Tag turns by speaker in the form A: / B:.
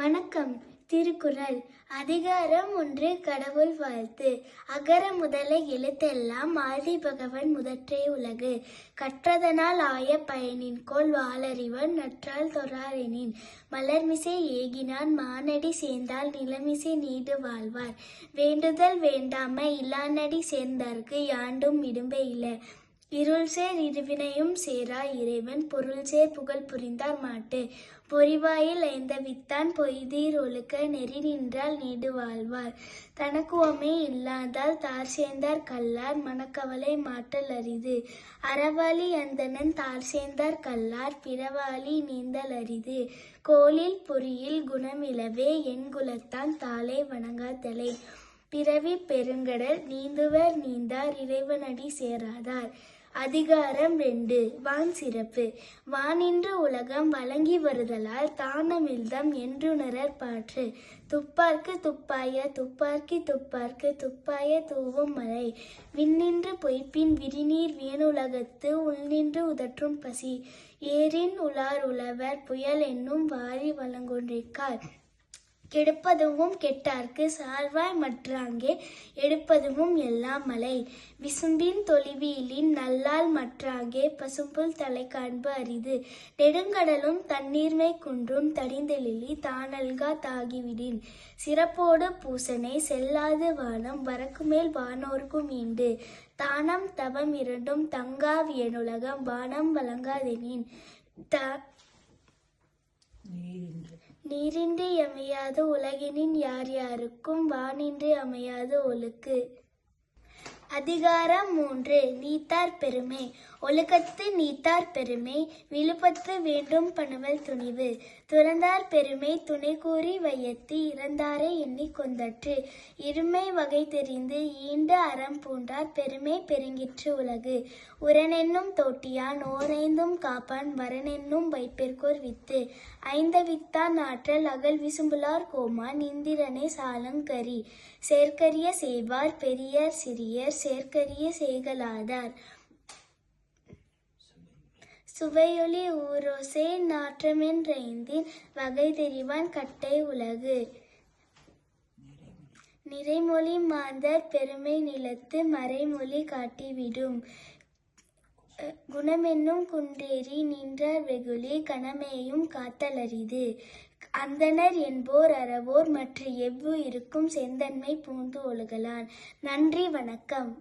A: வணக்கம் திருக்குறள் அதிகாரம் ஒன்று கடவுள் வாழ்த்து அகர முதல எழுத்தெல்லாம் ஆதி பகவன் முதற்றே உலகு கற்றதனால் ஆய பயனின் கோல் வாளறிவன் நற்றால் தொழாரெனின் மலர்மிசை ஏகினான் மானடி சேர்ந்தால் நிலமிசை நீடு வாழ்வார் வேண்டுதல் வேண்டாமை இல்லானடி சேர்ந்தார்க்கு யாண்டும் இடும்பே இல்லை இருள்சே இருவினையும் சேரா இறைவன் பொருள்சேர் புகழ் புரிந்தார் மாட்டு பொறிவாயில் ஐந்த வித்தான் பொய்தீர் ஒழுக்க நெறி நின்றால் நீடு வாழ்வார் தனக்குவமே இல்லாதால் தார் சேர்ந்தார் கல்லார் மனக்கவலை மாற்றல் அரிது அறவாளி அந்தனன் தார் சேர்ந்தார் கல்லார் பிறவாளி நீந்தல் அரிது கோளில் பொறியில் குணமிலவே என் குலத்தான் தாளை வணங்காதலை பிறவி பெருங்கடல் நீந்துவர் நீந்தார் இறைவனடி சேராதார் அதிகாரம் ரெண்டு வான் சிறப்பு வானின்று உலகம் வழங்கி வருதலால் தானமில்தம் என்றுணரர் பாற்று துப்பார்க்கு துப்பாய துப்பார்க்கி துப்பார்க்கு துப்பாய தூவும் மலை விண்ணின்று பொய்ப்பின் விரிநீர் வேணுலகத்து உள்நின்று உதற்றும் பசி ஏரின் உலார் உழவர் புயல் என்னும் வாரி வழங்கொன்றிருக்கார் கெடுப்பதுவும் கெட்டார்க்கு சால்வாய் மற்றாங்கே எடுப்பதுவும் எல்லாம் மலை விசும்பின் தொழிவியலின் நல்லால் மற்றாங்கே பசும்புல் தலை காண்பு அரிது நெடுங்கடலும் தண்ணீர்மை குன்றும் தடிந்தெழிலி தானல்கா தாகிவிடின் சிறப்போடு பூசனை செல்லாது வானம் மேல் வானோர்க்கும் ஈண்டு தானம் தவம் இரண்டும் தங்காவியனுலகம் வானம் வழங்காதெனின் த நீரின்றி அமையாது உலகினின் யார் யாருக்கும் வானின்றி அமையாது ஒழுக்கு அதிகாரம் மூன்று நீத்தார் பெருமை ஒழுக்கத்து நீத்தார் பெருமை விழுப்பத்து வேண்டும் பணுவல் துணிவு துறந்தார் பெருமை துணை கூறி வையத்து இறந்தாரை எண்ணி கொந்தற்று இருமை வகை தெரிந்து ஈண்டு அறம் பூண்டார் பெருமை பெருங்கிற்று உலகு உரனென்னும் தோட்டியான் ஓரைந்தும் காப்பான் வரனென்னும் வைப்பிற்கோர் வித்து ஐந்த வித்தான் ஆற்றல் அகல் விசும்புலார் கோமான் இந்திரனை சாலங்கரி செயற்கரிய செய்வார் பெரியர் சிறியர் சேர்க்கரிய செய்கலாதார் சுவையொலி ஊரோசே நாற்றமென்றைந்தின் வகை தெரிவான் கட்டை உலகு நிறைமொழி மாந்தர் பெருமை நிலத்து மறைமொழி காட்டிவிடும் குணமென்னும் குன்றேறி நின்ற வெகுளி கணமேயும் காத்தலரிது அந்தனர் என்போர் அறவோர் மற்ற எவ்வுயிருக்கும் செந்தன்மை பூந்து ஒழுகலான் நன்றி வணக்கம்